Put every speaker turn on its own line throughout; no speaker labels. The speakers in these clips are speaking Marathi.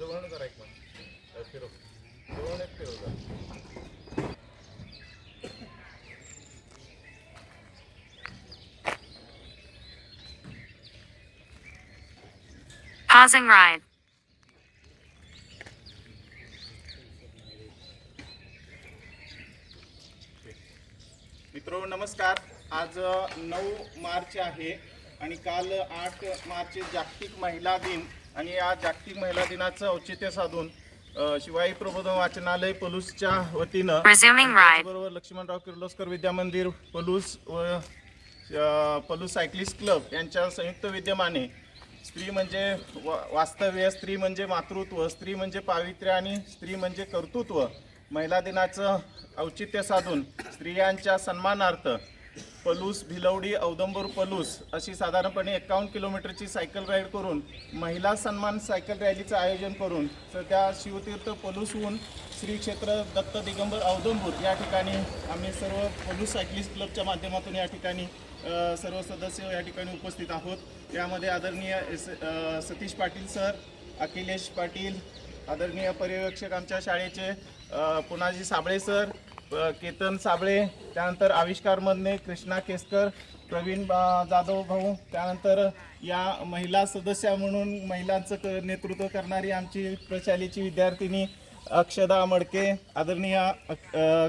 जवळ जरा एक. फिरव जवळ एक फिरव.
Pausing ride.
मित्र नमस्कार आज नऊ मार्च आहे आणि काल आठ मार्च जागतिक महिला दिन आणि या जागतिक महिला दिनाचं औचित्य साधून शिवाई प्रबोधन वाचनालय पलूसच्या वतीनं. बरोबर लक्ष्मणराव किर्लोस्कर विद्या मंदिर पलूस व पलूस सायकलिस्ट क्लब यांच्या संयुक्त विद्यमाने स्त्री म्हणजे वास्तव्य स्त्री म्हणजे मातृत्व स्त्री म्हणजे पावित्र्य आणि स्त्री म्हणजे कर्तृत्व महिला दिनाचं औचित्य साधून स्त्रियांच्या सन्मानार्थ पलूस भिलवडी औदंबर पलूस अशी साधारणपणे एकावन्न किलोमीटरची सायकल राईड करून महिला सन्मान सायकल रॅलीचं आयोजन करून सध्या शिवतीर्थ पलूसहून श्री क्षेत्र दत्त दिगंबर औदंबूर या ठिकाणी आम्ही सर्व पलूस सायकलिस्ट क्लबच्या माध्यमातून या ठिकाणी सर्व सदस्य या ठिकाणी उपस्थित आहोत. यामध्ये आदरणीय एस सतीश पाटील सर अखिलेश पाटील आदरणीय पर्यवेक्षक आमच्या शाळेचे पुनाजी साबळे सर केतन साबळे त्यानंतर आविष्कार मधने कृष्णा केसकर प्रवीण बा- जाधव भाऊ त्यानंतर या महिला सदस्या म्हणून महिलांचं क नेतृत्व करणारी आमची प्रशालेची विद्यार्थिनी अक्षदा मडके आदरणीय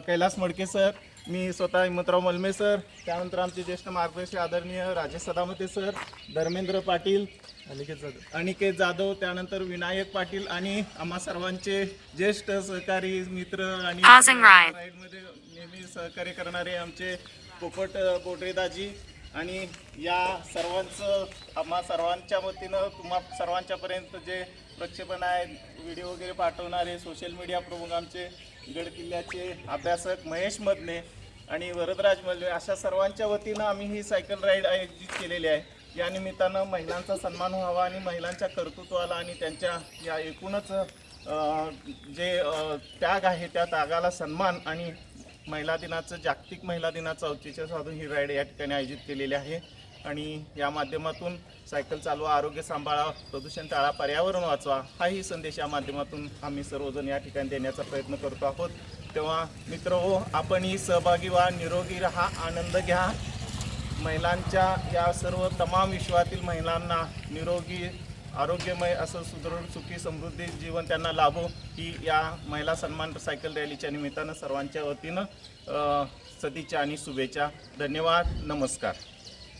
कैलास मडके सर मी स्वतः हिमंतराव मलमे सर त्यानंतर आमचे ज्येष्ठ मार्गदर्शक आदरणीय राजेश सदामते सर धर्मेंद्र पाटील अनिकेत जाधव अनिकेत जाधव त्यानंतर विनायक पाटील आणि आम्हा सर्वांचे ज्येष्ठ सहकारी मित्र आणि. राईडमध्ये नेहमी सहकार्य करणारे आमचे पोपट बोटरेदाजी आणि या सर्वांचं आम्हा सर्वांच्या वतीनं तुम्हा सर्वांच्यापर्यंत जे प्रक्षेपण आहे व्हिडिओ वगैरे पाठवणारे सोशल मीडिया प्रमुख आमचे गड किल्ल्याचे अभ्यासक महेश मधने आणि वरदराज मल्ले अशा सर्वांच्या वतीनं आम्ही ही सायकल राईड आयोजित केलेली आहे. या निमित्तानं महिलांचा सन्मान व्हावा आणि महिलांच्या कर्तृत्वाला आणि त्यांच्या या एकूणच जे त्याग आहे त्या त्यागाला सन्मान आणि महिला दिनाचं जागतिक महिला दिनाचं औचित्य साधून ही राईड या ठिकाणी आयोजित केलेली आहे. आणि या माध्यमातून सायकल चालवा आरोग्य सांभाळा प्रदूषण टाळा पर्यावरण वाचवा हाही संदेश या माध्यमातून आम्ही सर्वजण या ठिकाणी देण्याचा प्रयत्न करतो आहोत. तेव्हा मित्र हो आपणही सहभागी व्हा निरोगी राहा आनंद घ्या. महिलांच्या या सर्व तमाम विश्वातील महिलांना निरोगी आरोग्यमय असं सुदृढ सुखी समृद्धी जीवन त्यांना लाभो ही या महिला सन्मान सायकल रॅलीच्या निमित्तानं सर्वांच्या वतीनं अ, सदिच्छा आणि शुभेच्छा. धन्यवाद. नमस्कार.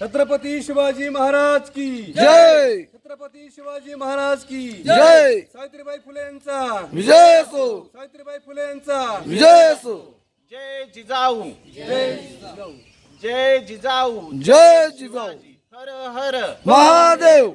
छत्रपती शिवाजी महाराज की
जय!
छत्रपती शिवाजी महाराज की
जय!
सावित्रीबाई फुले यांचा.
विजय असो!
सावित्रीबाई फुले यांचा.
विजय असो!
जय जिजाऊ.
जय
जय जिजाऊ.
जय जिजाऊ!
हर हर.
महादेव!